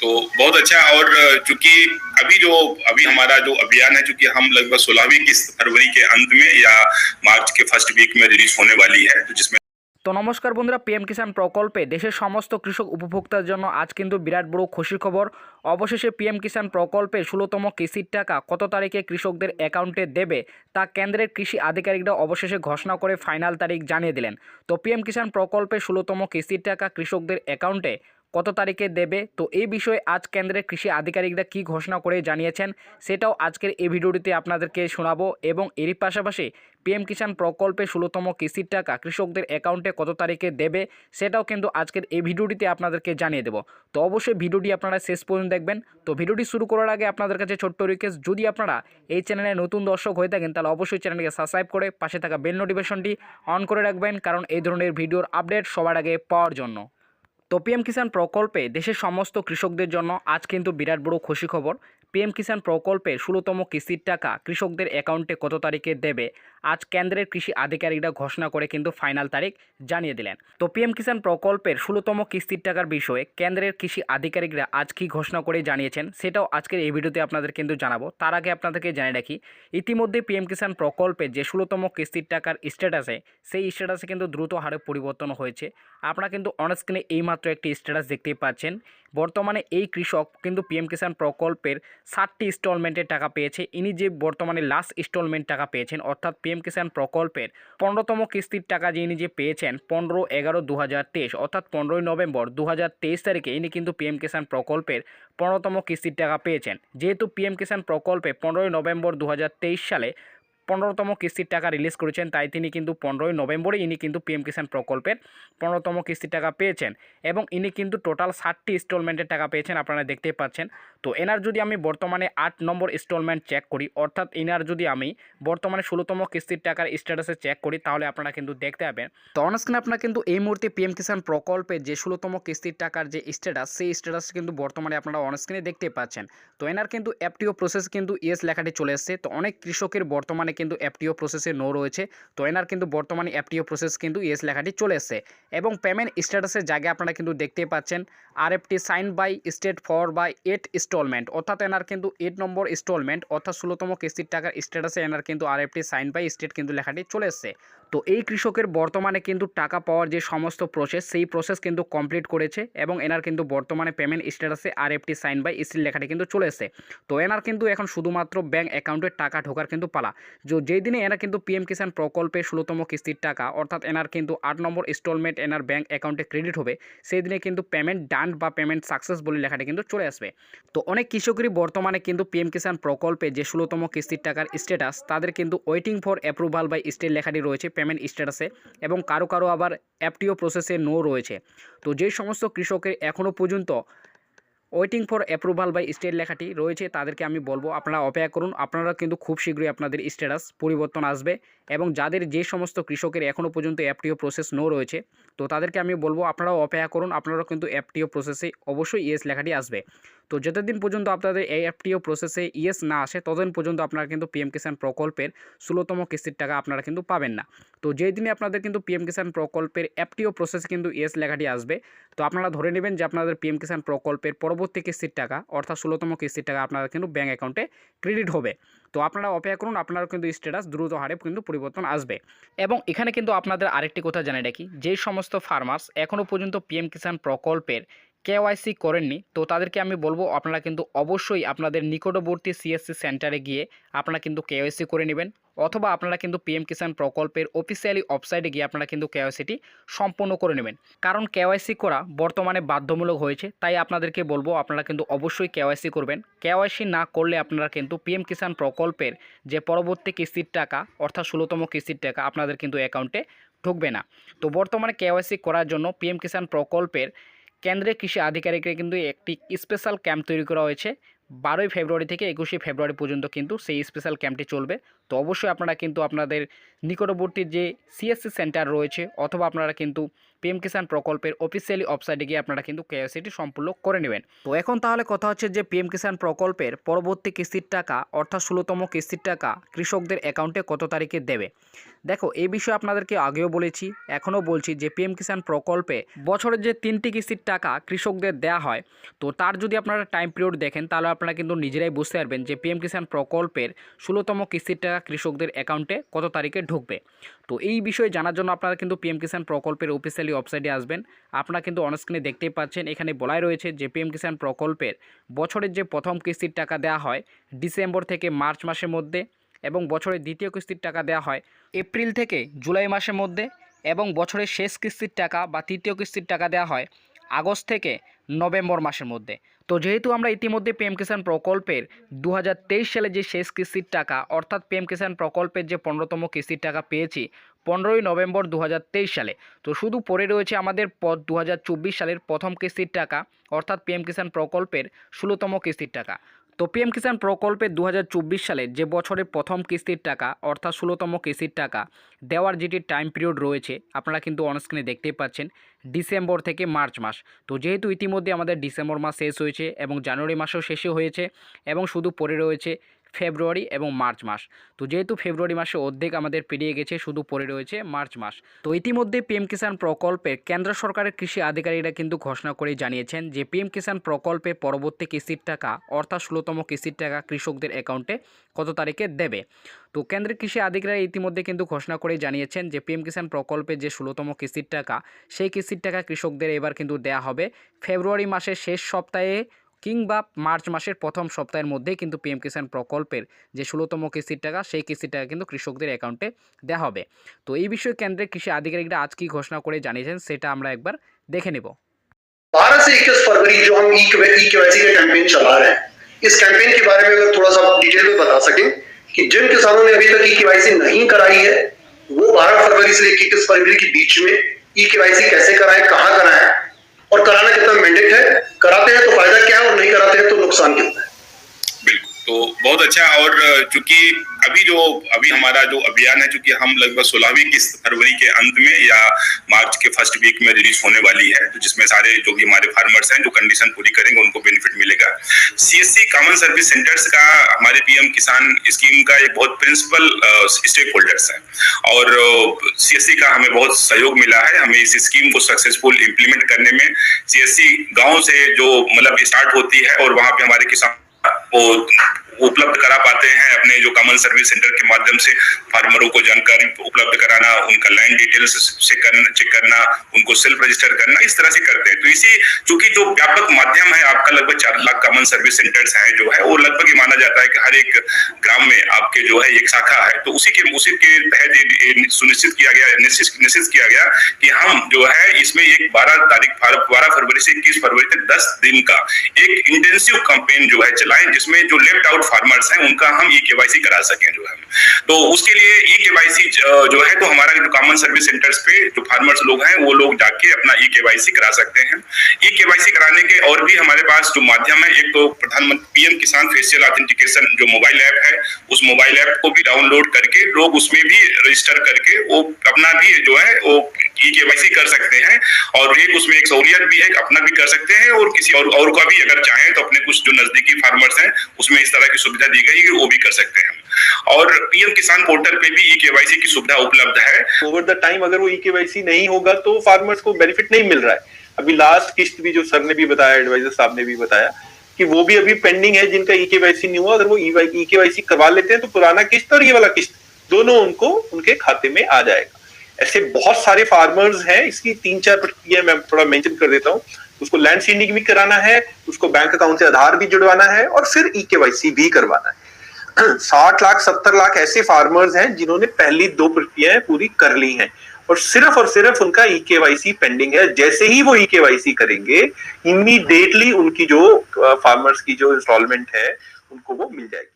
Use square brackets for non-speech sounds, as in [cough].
तो बहुत अच्छा है और अ, चूंकि अभी जो अभी हमारा जो अभियान है चूंकि हम लगभग सोलहवीं किस्त फरवरी के अंत में या मार्च के फर्स्ट वीक में रिलीज होने वाली है तो जिसमें তো নমস্কার বন্ধুরা পিএম কিষাণ প্রকল্পে দেশের সমস্ত কৃষক উপভোক্তার জন্য আজ কিন্তু বিরাট বড় খুশির খবর অবশেষে পিএম কিষাণ প্রকল্পে ষোলোতম কিস্তির টাকা কত তারিখে কৃষকদের অ্যাকাউন্টে দেবে তা কেন্দ্রের কৃষি আধিকারিকরা অবশেষে ঘোষণা করে ফাইনাল তারিখ জানিয়ে দিলেন তো পিএম কিষাণ প্রকল্পে ষোলোতম কিস্তির টাকা কৃষকদের অ্যাকাউন্টে কত তারিখে দেবে? তো এই বিষয়ে আজ কেন্দ্রের কৃষি আধিকারিকরা কী ঘোষণা করে জানিয়েছেন, সেটাও আজকের এই ভিডিওটিতে আপনাদেরকে শোনাবো এবং এরই পাশাপাশি পিএম কিষাণ প্রকল্পে ষোলোতম কিস্তির টাকা কৃষকদের অ্যাকাউন্টে কত তারিখে দেবে, সেটাও কিন্তু আজকের এই ভিডিওটিতে আপনাদেরকে জানিয়ে দেবো। তো অবশ্যই ভিডিওটি আপনারা শেষ পর্যন্ত দেখবেন। তো ভিডিওটি শুরু করার আগে আপনাদের কাছে ছোট্ট রিকোয়েস্ট যদি আপনারা এই চ্যানেলে নতুন দর্শক হয়ে থাকেন, তাহলে অবশ্যই চ্যানেলকে সাবস্ক্রাইব করে পাশে থাকা বেল নোটিফিকেশনটি অন করে রাখবেন, কারণ এই ধরনের ভিডিওর আপডেট সবার আগে পাওয়ার জন্য। তো পিএম কিষাণ প্রকল্পে দেশের সমস্ত কৃষকদের জন্য আজ কিন্তু বিরাট বড় খুশি খবর। পিএম কিষাণ প্রকল্পে ষোলোতম কিস্তির টাকা কৃষকদের অ্যাকাউন্টে কত তারিখে দেবে? আজ কেন্দ্রের কৃষি আধিকারিকরা ঘোষণা করে কিন্তু ফাইনাল তারিখ জানিয়ে দিলেন। তো পিএম কিষাণ প্রকল্পের ষোলোতম কিস্তির টাকার বিষয়ে কেন্দ্রের কৃষি আধিকারিকরা আজ কী ঘোষণা করে জানিয়েছেন সেটাও আজকের এই ভিডিওতে আপনাদের কিন্তু জানাব। তার আগে আপনাদেরকে জানিয়ে রাখি, ইতিমধ্যে পিএম কিষাণ প্রকল্পে যে ষোলোতম কিস্তির টাকার স্ট্যাটাসে, সেই স্ট্যাটাসে কিন্তু দ্রুত হারে পরিবর্তন হয়েছে। আপনারা কিন্তু অনস্ক্রিনে এইমাত্র একটি স্ট্যাটাস দেখতেই পাচ্ছেন। বর্তমানে এই কৃষক কিন্তু পিএম কিষাণ প্রকল্পের ষাটটি ইনস্টলমেন্টের টাকা পেয়েছে। ইনি যে বর্তমানে লাস্ট ইনস্টলমেন্ট টাকা পেয়েছেন, অর্থাৎ পিএম কিষাণ প্রকল্পের পনেরোতম কিস্তির টাকা যিনি যে পেয়েছেন, পনেরো এগারো দু অর্থাৎ পনেরোই নভেম্বর দু হাজার তেইশ তারিখে ইনি কিন্তু পিএম কিষাণ প্রকল্পের পনেরোতম কিস্তির টাকা পেয়েছেন। যেহেতু পিএম কিষাণ প্রকল্পে পনেরোই নভেম্বর দু হাজার তেইশ সালে পনেরোতম কিস্তির টাকা রিলিজ করেছেন, তাই তিনি কিন্তু পনেরোই নভেম্বরে ইনি কিন্তু পিএম কিষাণ প্রকল্পের পনেরোতম কিস্তির টাকা পেয়েছেন এবং ইনি কিন্তু টোটাল ষাটটি ইনস্টলমেন্টের টাকা পেয়েছেন, আপনারা দেখতেই পাচ্ছেন। তো এনার যদি আমি বর্তমানে আট নম্বর ইনস্টলমেন্ট চেক করি, অর্থাৎ এনার যদি আমি বর্তমানে ষোলোতম কিস্তির টাকার স্ট্যাটাসে চেক করি, তাহলে আপনারা কিন্তু দেখতে পাবেন। তো অনস্ক্রিনে আপনারা কিন্তু এই মুহূর্তে পিএম কিষাণ প্রকল্পে যে ষোলোতম কিস্তির টাকার যে স্ট্যাটাস সেই স্ট্যাটাস কিন্তু বর্তমানে আপনারা অনস্ক্রিনে দেখতে পাচ্ছেন। তো এনার কিন্তু অ্যাপটিও প্রসেস কিন্তু ইয়েস লেখাটি চলে এসেছে। তো অনেক কৃষকের বর্তমানে কিন্তু অ্যাপটিও প্রসেসে নো রয়েছে। তো এনার কিন্তু বর্তমানে অ্যাপটিও প্রসেস কিন্তু ইয়েস লেখাটি চলে এসছে। এবং পেমেন্ট স্ট্যাটাসের জায়গায় আপনারা কিন্তু দেখতে পাচ্ছেন R FT sign by state for by eight instalment অর্থাৎ এনার কিন্তু এইট নম্বর ইনস্টলমেন্ট অর্থাৎ ষোলোতম কিস্তির টাকার স্ট্যাটাসে এনার কিন্তু R FT sign by state কিন্তু লেখাটি চলে এসেছে। তো এই কৃষকের বর্তমানে কিন্তু টাকা পাওয়ার যে সমস্ত প্রসেস সেই প্রসেস কিন্তু কমপ্লিট করেছে এবং এনার কিন্তু বর্তমানে পেমেন্ট স্ট্যাটাসে R FT sign by still লেখাটি কিন্তু চলে এসেছে। তো এনার কিন্তু এখন শুধুমাত্র ব্যাঙ্ক অ্যাকাউন্টে টাকা ঢোকার কিন্তু পালা। যেই দিনে এনার কিন্তু পিএম কিষাণ প্রকল্পে ষোলোতম কিস্তির টাকা, অর্থাৎ এনার কিন্তু আট নম্বর ইনস্টলমেন্ট এনার ব্যাঙ্ক অ্যাকাউন্টে ক্রেডিট হবে, সেই দিনে কিন্তু পেমেন্ট ডান বা পেমেন্ট সাকসেস বলে লেখাটি কিন্তু চলে আসবে। তো অনেক কৃষকেরই বর্তমানে কিন্তু পিএম কিষাণ প্রকল্পে যে ষোলোতম কিস্তির টাকার স্ট্যাটাস তাদের কিন্তু waiting for approval by state লেখাটি রয়েছে পেমেন্ট স্ট্যাটাসে এবং কারও কারও আবার অ্যাপটিও প্রসেসে নো রয়েছে। তো যেই সমস্ত কৃষকের এখনও পর্যন্ত waiting for approval by state লেখাটি রয়েছে, তাদেরকে আমি বলব আপনারা অপেক্ষা করুন। আপনারা কিন্তু খুব শীঘ্রই আপনাদের স্ট্যাটাস পরিবর্তন আসবে এবং যাদের যে সমস্ত কৃষকের এখনও পর্যন্ত অ্যাপটিও প্রসেস নো রয়েছে, তো তাদেরকে আমি বলব আপনারাও অপেক্ষা করুন। আপনারাও কিন্তু অ্যাপটিও প্রসেসে অবশ্যই ইয়েস লেখাটি আসবে। তো যতদিন পর্যন্ত আপনাদের এই অ্যাপটিও প্রসেসে ইয়েস না আসে, ততদিন পর্যন্ত আপনারা কিন্তু পিএম কিষাণ প্রকল্পের ষোলোতম কিস্তির টাকা আপনারা কিন্তু পাবেন না। তো যেই দিনে আপনাদের কিন্তু পিএম কিষাণ প্রকল্পের অ্যাপটিও প্রসেস কিন্তু ইয়েস লেখাটি আসবে, তো আপনারা ধরে নেবেন যে আপনাদের পিএম কিষাণ প্রকল্পের পরবর্তী কিস্তির টাকা, অর্থাৎ ষোলোতম কিস্তির টাকা আপনারা কিন্তু ব্যাঙ্ক অ্যাকাউন্টে ক্রেডিট হবে। তো আপনারা অপেক্ষা করুন আপনারা কিন্তু স্ট্যাটাস দ্রুত হারে কিন্তু পরিবর্তন আসবে। এবং এখানে কিন্তু আপনাদের আরেকটি কথা জানিয়ে রাখি যে সমস্ত ফার্মার্স এখনও পর্যন্ত পিএম কিষাণ প্রকল্পের কেওয়াইসি করেননি, তো তাদেরকে আমি বলব আপনারা কিন্তু অবশ্যই আপনাদের নিকটবর্তী সিএসসি সেন্টারে গিয়ে আপনারা কিন্তু কেওয়াইসি করে নেবেন, অথবা আপনারা কিন্তু পিএম কিষাণ প্রকল্পের অফিসিয়ালি ওয়েবসাইটে গিয়ে আপনারা কিন্তু কেওয়াইসিটি সম্পূর্ণ করে নেবেন। কারণ কেওয়াইসি করা বর্তমানে বাধ্যমূলক হয়েছে, তাই আপনাদেরকে বলব আপনারা কিন্তু অবশ্যই কেওয়াইসি করবেন। কেওয়াইসি না করলে আপনারা কিন্তু পিএম কিষাণ প্রকল্পের যে পরবর্তী কিস্তির টাকা, অর্থাৎ ষোলোতম কিস্তির টাকা আপনাদের কিন্তু অ্যাকাউন্টে ঢুকবে না। তো বর্তমানে কেওয়াইসি করার জন্য পিএম কিষাণ প্রকল্পের কেন্দ্রের কৃষি আধিকারিকরা কিন্তু একটি স্পেশাল ক্যাম্প তৈরি করা হয়েছে। বারোই ফেব্রুয়ারি থেকে একুশে ফেব্রুয়ারি পর্যন্ত কিন্তু সেই স্পেশাল ক্যাম্পটি চলবে। তো অবশ্যই আপনারা কিন্তু আপনাদের নিকটবর্তী যে সিএসসি সেন্টার রয়েছে অথবা আপনারা কিন্তু পিএম কিষাণ প্রকল্পের অফিসিয়ালি ওয়েবসাইটে গিয়ে আপনারা কিন্তু কেওয়াইসিটি সম্পূর্ণ করে নেবেন। তো এখন তাহলে কথা হচ্ছে যে পিএম কিষাণ প্রকল্পের পরবর্তী কিস্তির টাকা অর্থাৎ ষোলোতম কিস্তির টাকা কৃষকদের অ্যাকাউন্টে কত তারিখে দেবে? দেখো এই বিষয়ে আপনাদেরকে আগেও বলেছি, এখনও বলছি যে পিএম কিষাণ প্রকল্পে বছরের যে তিনটি কিস্তির টাকা কৃষকদের দেওয়া হয়, তো তার যদি আপনারা টাইম পিরিয়ড দেখেন, তাহলে আপনারা কিন্তু নিজেরাই বুঝতে পারবেন যে পিএম কিষাণ প্রকল্পের ষোলোতম কিস্তির টাকা কৃষকদের অ্যাকাউন্টে কত তারিখে ঢুকবে। তো এই বিষয়ে জানার জন্য আপনারা কিন্তু পিএম কিষাণ প্রকল্পের অফিসিয়ালি ওয়েবসাইটে আসবেন। আপনারা কিন্তু অনস্ক্রিনে দেখতেই পাচ্ছেন, এখানে বলাই রয়েছে যে পিএম কিষাণ প্রকল্পের বছরের যে প্রথম কিস্তির টাকা দেওয়া হয়, ডিসেম্বর থেকে মার্চ মাসের মধ্যে এবং বছরের দ্বিতীয় কিস্তির টাকা দেওয়া হয় এপ্রিল থেকে জুলাই মাসের মধ্যে এবং বছরের শেষ কিস্তির টাকা বা তৃতীয় কিস্তির টাকা দেওয়া হয় আগস্ট থেকে নভেম্বর মাসের মধ্যে। তো যেহেতু আমরা ইতিমধ্যে পিএম কিষাণ প্রকল্পের দু হাজার তেইশ সালে যে শেষ কিস্তির টাকা, অর্থাৎ পিএম কিষাণ প্রকল্পের যে পনেরোতম কিস্তির টাকা পেয়েছি পনেরোই নভেম্বর দু হাজার তেইশ সালে। তো শুধু পড়ে রয়েছে আমাদের পর দু সালের প্রথম কিস্তির টাকা, অর্থাৎ পিএম কিষাণ প্রকল্পের ষোলোতম কিস্তির টাকা। তো পিএম কিষাণ প্রকল্পে দু হাজার চব্বিশ সালে যে বছরের প্রথম কিস্তির টাকা, অর্থাৎ ষোলোতম কিস্তির টাকা দেওয়ার যেটি টাইম পিরিয়ড রয়েছে, আপনারা কিন্তু অনস্ক্রিনে দেখতেই পাচ্ছেন, ডিসেম্বর থেকে মার্চ মাস। তো যেহেতু ইতিমধ্যে আমাদের ডিসেম্বর মাস শেষ হয়েছে এবং জানুয়ারি মাসও শেষে হয়েছে এবং শুধু পড়ে রয়েছে ফেব্রুয়ারি এবং মার্চ মাস। তো যেহেতু ফেব্রুয়ারি মাসে অর্ধেক আমাদের পেরিয়ে গেছে, শুধু পড়ে রয়েছে মার্চ মাস। তো ইতিমধ্যে পিএম কিষাণ প্রকল্পে কেন্দ্র সরকারের কৃষি আধিকারিকরা কিন্তু ঘোষণা করে জানিয়েছেন যে, পিএম কিষাণ প্রকল্পে পরবর্তী কিস্তির টাকা, অর্থাৎ ষোলোতম কিস্তির টাকা কৃষকদের অ্যাকাউন্টে কত তারিখে দেবে? তো কেন্দ্রের কৃষি আধিকারিকরা ইতিমধ্যে কিন্তু ঘোষণা করে জানিয়েছেন যে, পিএম কিষাণ প্রকল্পে যে ষোলোতম কিস্তির টাকা, সেই কিস্তির টাকা কৃষকদের এবার কিন্তু দেয়া হবে। ফেব্রুয়ারি মাসের শেষ সপ্তাহে কিংবা মার্চ মাসের প্রথম সপ্তাহের মধ্যেই কিন্তু পিএম কিষাণ প্রকল্পের যে ষোলোতম কিস্তির টাকা সেই কিস্তির টাকা কিন্তু কৃষকদের অ্যাকাউন্টে দেওয়া হবে তো এই বিষয়ে কেন্দ্রের কৃষি আধিকারিকরা আজ কি ঘোষণা করে জানিয়েছেন সেটা আমরা একবার দেখে নেব बारह से इक्कीस फरवरी जो हम ई केवाईसी का कैंपेन चला रहे हैं इस कैंपेन के बारे में अगर थोड़ा सा आप डिटेल में बता सकें कि जिन किसानों ने अभी तक ई केवाईसी नहीं कराई है वो बारह फरवरी से लेकर इक्कीस फरवरी के बीच में ई केवाईसी कैसे कराएं कहाँ कराएं और कराना कितना मैंडेट है? कराते हैं तो फ़ायदा क्या है और नहीं कराते हैं तो नुकसान तो बहुत अच्छा और चूँकि अभी जो, अभी हमारा जो अभियान है, चूँकि हम लगभग सोलहवीं किस्त फरवरी के अंत में या मार्च के फ़र्स्ट वीक में रिलीज़ होने वाली है तो जिसमें सारे जो भी हमारे फार्मर्स हैं, जो कंडीशन पूरी करेंगे, उनको बेनिफिट मिलेगा। सीएससी कॉमन सर्विस सेंटर्स का, हमारे पीएम किसान स्कीम का एक बहुत प्रिंसिपल स्टेक होल्डर्स है। और सीएससी का हमें बहुत सहयोग मिला है, हमें इस स्कीम को सक्सेसफुल इम्प्लीमेंट करने में। सीएससी गाँव से जो मतलब स्टार्ट होती है, और वहाँ पे हमारे किसान, वो उपलब्ध करा पाते हैं अपने जो कॉमन सर्विस सेंटर के माध्यम से। फार्मरों को जानकारी उपलब्ध कराना, उनका लैंड डिटेल्स से करना चेक करना, उनको सेल्फ रजिस्टर करना, इस तरह से करते हैं। तो इसी, चूँकि जो व्यापक माध्यम है, आपका लगभग चार लाख कॉमन सर्विस सेंटर्स है जो है, वो लगभग ये माना जाता है कि हर एक ग्राम में आपके जो है, एक शाखा है। तो उसी के उसी के तहत सुनिश्चित किया गया, निश्चित किया गया कि हम जो है, इसमें एक बारह तारीख, बारह फरवरी से इक्कीस फरवरी तक दस दिन का एक इंटेंसिव कैंपेन जो है, चलाएँ, जिसमें जो लेफ़्ट आउट फार्मर्स हैं, उनका हम ई केवाईसी करा सकें जो है तो उसके लिए ई केवाईसी जो है तो हमारा जो कॉमन सर्विस सेंटर्स पे जो फार्मर्स लोग हैं, वो लोग जाके अपना ई केवाईसी करा सकते हैं। ई केवाईसी कराने के और भी हमारे पास जो माध्यम है, एक तो प्रधानमंत्री, पीएम किसान फेशियल ऑथेंटिकेशन जो मोबाइल ऐप है, उस मोबाइल ऐप को भी डाउनलोड करके लोग उसमें भी रजिस्टर करके वो अपना भी जो है, वो ई केवाईसी कर सकते हैं और एक उसमें एक सहूलियत भी है अपना भी कर सकते हैं और किसी और और का भी अगर चाहें तो अपने कुछ जो नजदीकी फार्मर्स हैं, उसमें इस तरह की सुविधा दी गई है वो भी कर सकते हैं और पीएम किसान पोर्टल पे भी ई केवाईसी की सुविधा उपलब्ध है। ओवर द टाइम अगर वो ई केवाईसी नहीं होगा तो फार्मर्स को बेनिफिट नहीं मिल रहा है। अभी लास्ट किस्त भी जो सर ने भी बताया एडवाइजर साहब ने भी बताया कि वो भी अभी पेंडिंग है, जिनका ई केवाईसी नहीं हुआ, अगर वो ई केवाईसी करवा लेते हैं तो पुराना किस्त और ये वाला किस्त दोनों उनको, उनके खाते में आ जाएगा। ऐसे बहुत सारे फार्मर्स हैं, इसकी तीन चार प्रक्रिया मैं थोड़ा मेंशन कर देता हूँ। उसको लैंड सीडिंग भी कराना है, उसको बैंक अकाउंट से आधार भी जुड़वाना है और फिर ई केवाईसी भी करवाना है। [clears throat] साठ लाख, सत्तर लाख ऐसे फार्मर्स हैं जिन्होंने पहली दो प्रक्रियाएँ पूरी कर ली हैं। और सिर्फ़ और सिर्फ़ उनका ई केवाईसी पेंडिंग है। जैसे ही वो ई केवाईसी करेंगे इमीडिएटली उनकी जो फार्मर्स की जो इंस्टॉलमेंट है, उनको वो मिल जाएगी।